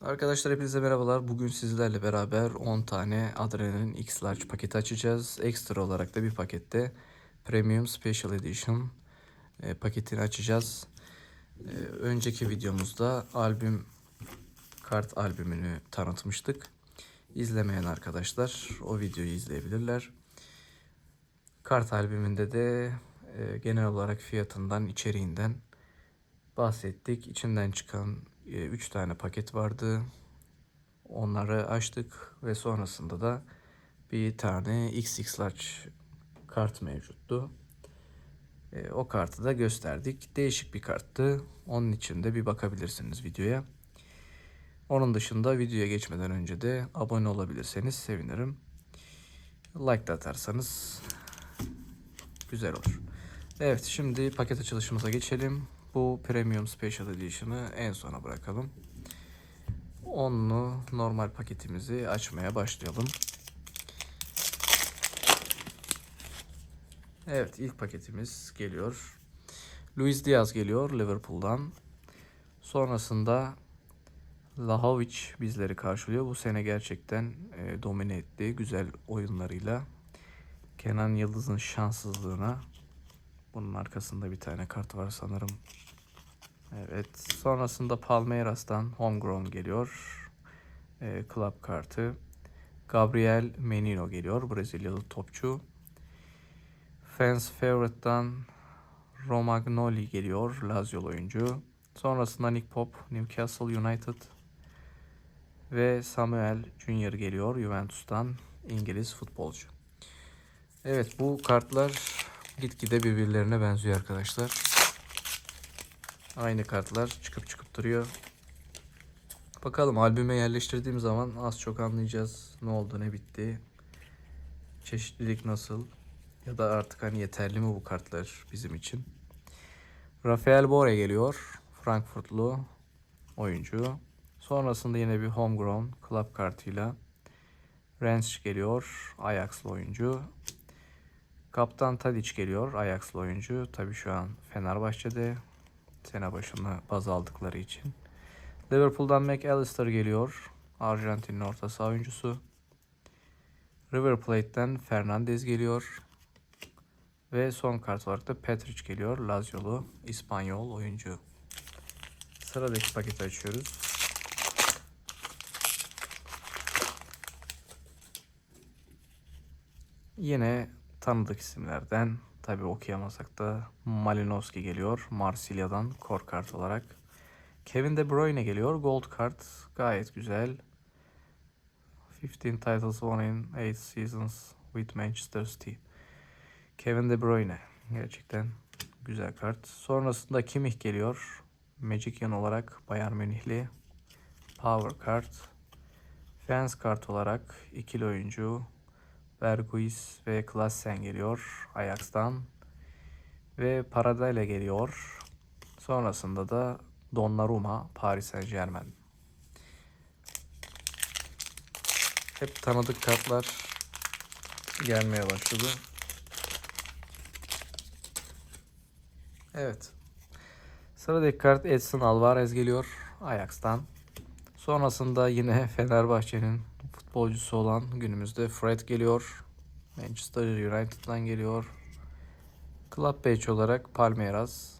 Arkadaşlar hepinize merhabalar. Bugün sizlerle beraber 10 tane Adrenalin X Large paketi açacağız. Ekstra olarak da bir pakette Premium Special Edition e, paketini açacağız. E, önceki videomuzda albüm kart albümünü tanıtmıştık. İzlemeyen arkadaşlar o videoyu izleyebilirler. Kart albümünde de e, genel olarak fiyatından, içeriğinden bahsettik. İçinden çıkan 3 tane paket vardı. Onları açtık ve sonrasında da bir tane XX large kart mevcuttu. E, o kartı da gösterdik. Değişik bir karttı. Onun için de bir bakabilirsiniz videoya. Onun dışında videoya geçmeden önce de abone olabilirseniz sevinirim. Like da atarsanız güzel olur. Evet şimdi paket açılışımıza geçelim. Bu Premium Special Edition'ı en sona bırakalım. Onlu normal paketimizi açmaya başlayalım. Evet ilk paketimiz geliyor. Luis Diaz geliyor Liverpool'dan. Sonrasında Lahovic bizleri karşılıyor. Bu sene gerçekten e, domine etti güzel oyunlarıyla. Kenan Yıldız'ın şanssızlığına bunun arkasında bir tane kart var sanırım. Evet. Sonrasında Palmeiras'tan Homegrown geliyor. E, club kartı. Gabriel Menino geliyor. Brezilyalı topçu. Fans Favorite'dan Romagnoli geliyor. Lazio oyuncu. Sonrasında Nick Pop, Newcastle United. Ve Samuel Junior geliyor Juventus'tan. İngiliz futbolcu. Evet bu kartlar gitgide birbirlerine benziyor arkadaşlar. Aynı kartlar çıkıp çıkıp duruyor. Bakalım albüme yerleştirdiğim zaman az çok anlayacağız ne oldu ne bitti. Çeşitlilik nasıl ya da artık hani yeterli mi bu kartlar bizim için. Rafael Bore geliyor. Frankfurtlu oyuncu. Sonrasında yine bir homegrown club kartıyla Rensch geliyor. Ajax'lı oyuncu. Kaptan Tadic geliyor. Ajax'lı oyuncu. Tabi şu an Fenerbahçe'de sene başını baz aldıkları için. Liverpool'dan McAllister geliyor. Arjantin'in orta saha oyuncusu. River Plate'den Fernandez geliyor. Ve son kart olarak da Petric geliyor. Laziolu İspanyol oyuncu. Sıradaki paketi açıyoruz. Yine tanıdık isimlerden tabi okuyamasak da Malinowski geliyor Marsilya'dan core kart olarak. Kevin De Bruyne geliyor gold kart gayet güzel. 15 titles won in 8 seasons with Manchester City. Kevin De Bruyne gerçekten güzel kart. Sonrasında Kimmich geliyor. Magician olarak Bayern Münihli. Power kart. Fans kart olarak ikili oyuncu Berguis ve Klassen geliyor Ajax'tan. Ve Paradela geliyor. Sonrasında da Donnarumma Paris Saint Germain. Hep tanıdık kartlar gelmeye başladı. Evet. Sıradaki kart Edson Alvarez geliyor Ajax'tan. Sonrasında yine Fenerbahçe'nin futbolcusu olan günümüzde Fred geliyor. Manchester United'dan geliyor. Club Page olarak Palmeiras.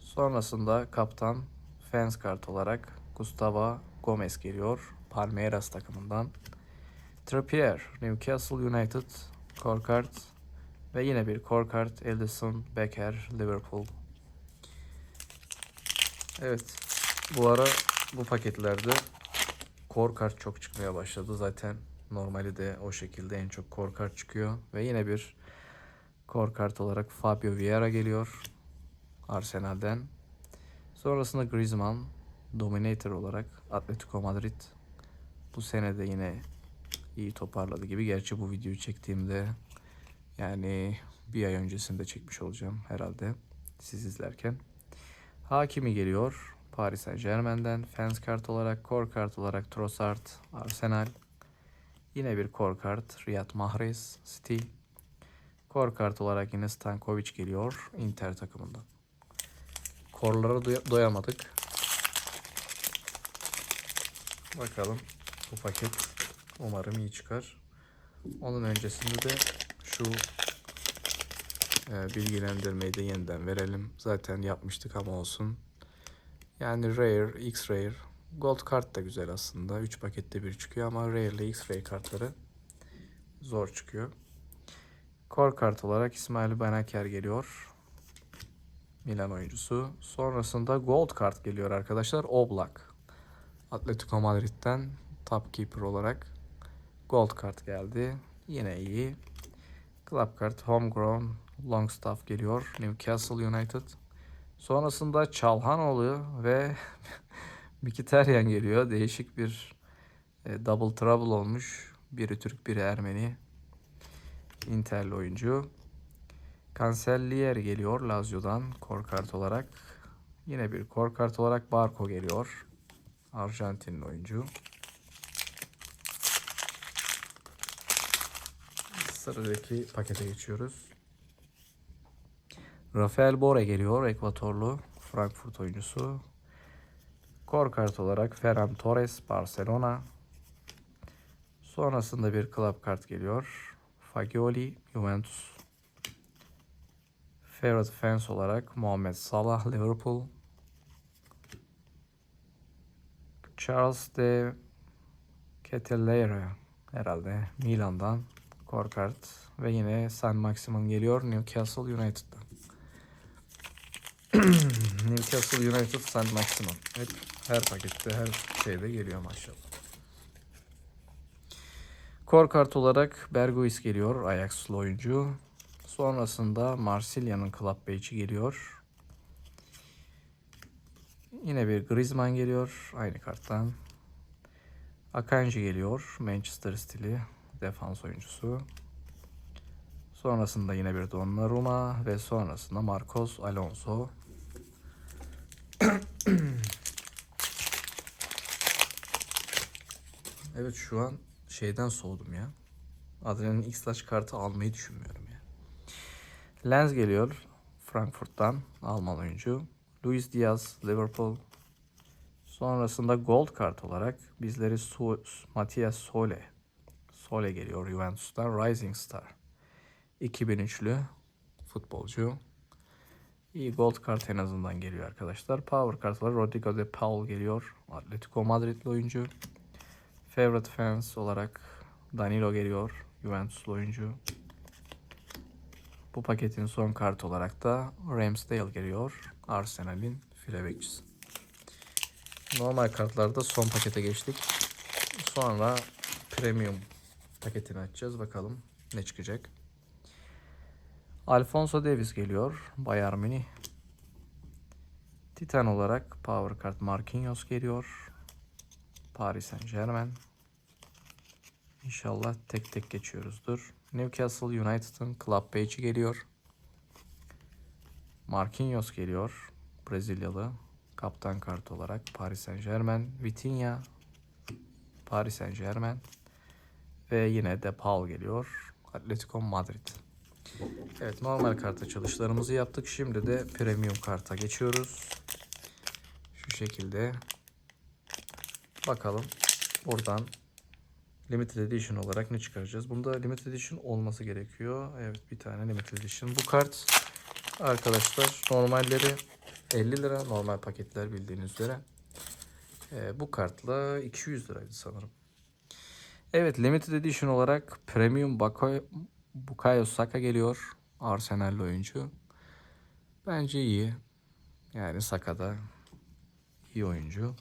Sonrasında kaptan fans kart olarak Gustavo Gomez geliyor. Palmeiras takımından. Trippier, Newcastle United, core kart. Ve yine bir core kart Ederson Becker, Liverpool. Evet, bu ara bu paketlerde core kart çok çıkmaya başladı. Zaten normali de o şekilde en çok core kart çıkıyor. Ve yine bir core kart olarak Fabio Vieira geliyor. Arsenal'den. Sonrasında Griezmann Dominator olarak Atletico Madrid. Bu sene de yine iyi toparladı gibi. Gerçi bu videoyu çektiğimde yani bir ay öncesinde çekmiş olacağım herhalde siz izlerken. Hakimi geliyor. Paris Saint Germain'den fans kart olarak, core kart olarak Trossard, Arsenal. Yine bir core kart Riyad Mahrez, City. Core kart olarak yine Stankovic geliyor Inter takımından. Korlara doy- doyamadık. Bakalım bu paket umarım iyi çıkar. Onun öncesinde de şu e, bilgilendirmeyi de yeniden verelim. Zaten yapmıştık ama olsun. Yani Rare, X-Rare, Gold kart da güzel aslında. 3 pakette bir çıkıyor ama Rare ile X-Ray kartları zor çıkıyor. Core kart olarak İsmail Benaker geliyor. Milan oyuncusu. Sonrasında Gold kart geliyor arkadaşlar. Oblak. Atletico Madrid'den top keeper olarak Gold kart geldi. Yine iyi. Club kart Homegrown Longstaff geliyor. Newcastle United. Sonrasında Çalhanoğlu ve Mkhitaryan geliyor. Değişik bir e, double trouble olmuş. Biri Türk, biri Ermeni. Inter'li oyuncu. Cancellier geliyor Lazio'dan core kart olarak. Yine bir core kart olarak Barco geliyor. Arjantinli oyuncu. Sıradaki pakete geçiyoruz. Rafael Bore geliyor. Ekvatorlu Frankfurt oyuncusu. Core kart olarak Ferran Torres Barcelona. Sonrasında bir club kart geliyor. Fagioli Juventus. Favorite fans olarak Muhammed Salah Liverpool. Charles de Ketelaere herhalde Milan'dan core kart ve yine San Maximin geliyor Newcastle United'dan. Newcastle United San Maximin. Hep her pakette her şeyde geliyor maşallah. Core kart olarak Berguis geliyor Ajax'lı oyuncu. Sonrasında Marsilya'nın Club Badge'i geliyor. Yine bir Griezmann geliyor aynı karttan. Akanji geliyor Manchester stili defans oyuncusu. Sonrasında yine bir Donnarumma ve sonrasında Marcos Alonso. Evet şu an şeyden soğudum ya. Adrian'ın X-Large kartı almayı düşünmüyorum ya. Lens geliyor Frankfurt'tan Alman oyuncu. Luis Diaz Liverpool. Sonrasında gold kart olarak bizleri Su Matias Sole. Sole geliyor Juventus'tan Rising Star. 2003'lü futbolcu. İyi gold kart en azından geliyor arkadaşlar. Power kartlar Rodrigo de Paul geliyor. Atletico Madrid'li oyuncu. Favorite fans olarak Danilo geliyor. Juventus'lu oyuncu. Bu paketin son kartı olarak da Ramsdale geliyor. Arsenal'in file bekçisi. Normal kartlarda son pakete geçtik. Sonra premium paketini açacağız. Bakalım ne çıkacak. Alfonso Davis geliyor. Bayern Münih. Titan olarak Power Card Marquinhos geliyor. Paris Saint Germain. İnşallah tek tek geçiyoruzdur. Newcastle United'ın Club Page'i geliyor. Marquinhos geliyor. Brezilyalı. Kaptan kartı olarak Paris Saint Germain. Vitinha. Paris Saint Germain. Ve yine De Paul geliyor. Atletico Madrid. Evet normal kart açılışlarımızı yaptık. Şimdi de premium karta geçiyoruz. Şu şekilde. Bakalım buradan Limited Edition olarak ne çıkaracağız? Bunda Limited Edition olması gerekiyor. Evet bir tane Limited Edition. Bu kart arkadaşlar normalleri 50 lira. Normal paketler bildiğiniz üzere. Ee, bu kartla 200 liraydı sanırım. Evet Limited Edition olarak Premium Bako Bukayo Saka geliyor. Arsenal'li oyuncu. Bence iyi. Yani Saka'da iyi oyuncu.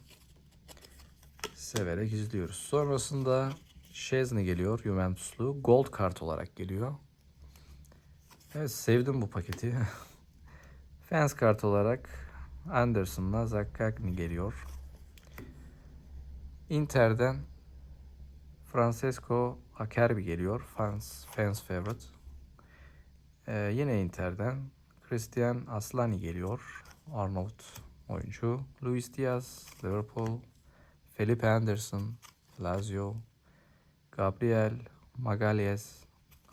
Severek izliyoruz. Sonrasında Şezni geliyor Juventuslu. Gold kart olarak geliyor. Evet sevdim bu paketi. Fans kart olarak Anderson'la Zaccagni geliyor. Inter'den Francesco Acerbi geliyor. Fans, fans favorite. Ee, yine Inter'den Christian Aslani geliyor. Arnold oyuncu. Luis Diaz, Liverpool. Felipe Anderson, Lazio. Gabriel Magalhaes,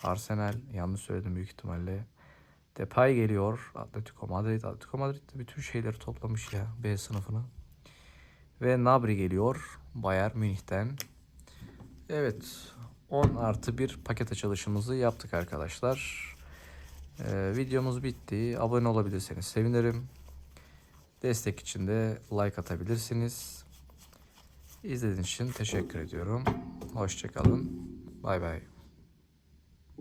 Arsenal. Yanlış söyledim büyük ihtimalle. Depay geliyor. Atletico Madrid. Atletico Madrid de bütün şeyleri toplamış ya. B sınıfını. Ve Nabri geliyor. Bayern Münih'ten. Evet 10 artı bir paket açılışımızı yaptık arkadaşlar. Ee, videomuz bitti. Abone olabilirseniz sevinirim. Destek için de like atabilirsiniz. İzlediğiniz için teşekkür ediyorum. Hoşçakalın. Bay bay.